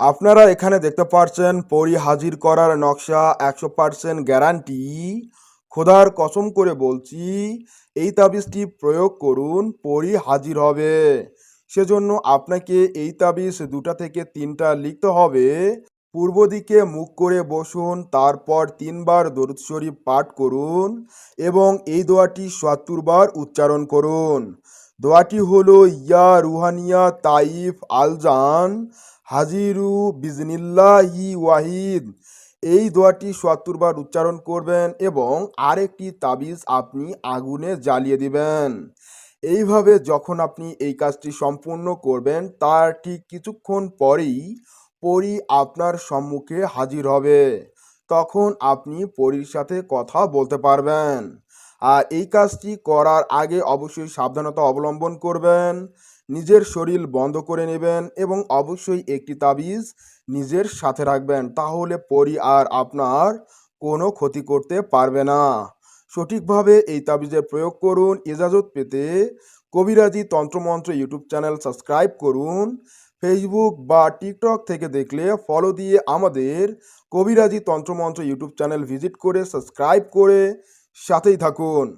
আপনারা এখানে দেখতে পাচ্ছেন পরি হাজির করার নকশা একশো পার্সেন্ট গ্যারান্টি খোদার কসম করে বলছি, এই তাবিজটি প্রয়োগ করুন, পরি হাজির হবে। সেজন্য আপনাকে এই তাবিজ দুটা থেকে তিনটা লিখতে হবে। পূর্ব দিকে মুখ করে বসুন, তারপর তিনবার দরুদ শরীফ পাঠ করুন এবং এই দোয়াটি বার উচ্চারণ করুন। দোয়াটি হলো, ইয়া রুহানিয়া তাইফ আলজান হাজিরু বিজনিল্লাহি ওয়াহিদ। এই দোয়াটি বার উচ্চারণ করবেন এবং আরেকটি তাবিজ আপনি আগুনে জ্বালিয়ে দিবেন। এইভাবে যখন আপনি এই কাজটি সম্পূর্ণ করবেন, তার ঠিক কিছুক্ষণ পরেই পরী আপনার সম্মুখে হাজির হবে। তখন আপনি পরীর সাথে কথা বলতে পারবেন। আর এই কাজটি করার আগে অবশ্যই সাবধানতা অবলম্বন করবেন, নিজের শরীর বন্ধ করে নেবেন এবং অবশ্যই একটি তাবিজ নিজের সাথে রাখবেন, তাহলে পরি আর আপনার কোনো ক্ষতি করতে পারবে না। সঠিকভাবে এই তাবিজের প্রয়োগ করুন, ইজাজত পেতে কবিরাজি তন্ত্রমন্ত্র ইউটিউব চ্যানেল সাবস্ক্রাইব করুন, ফেসবুক বা টিকটক থেকে দেখলে ফলো দিয়ে আমাদের কবিরাজি তন্ত্রমন্ত্র ইউটিউব চ্যানেল ভিজিট করে সাবস্ক্রাইব করে সাথেই থাকুন।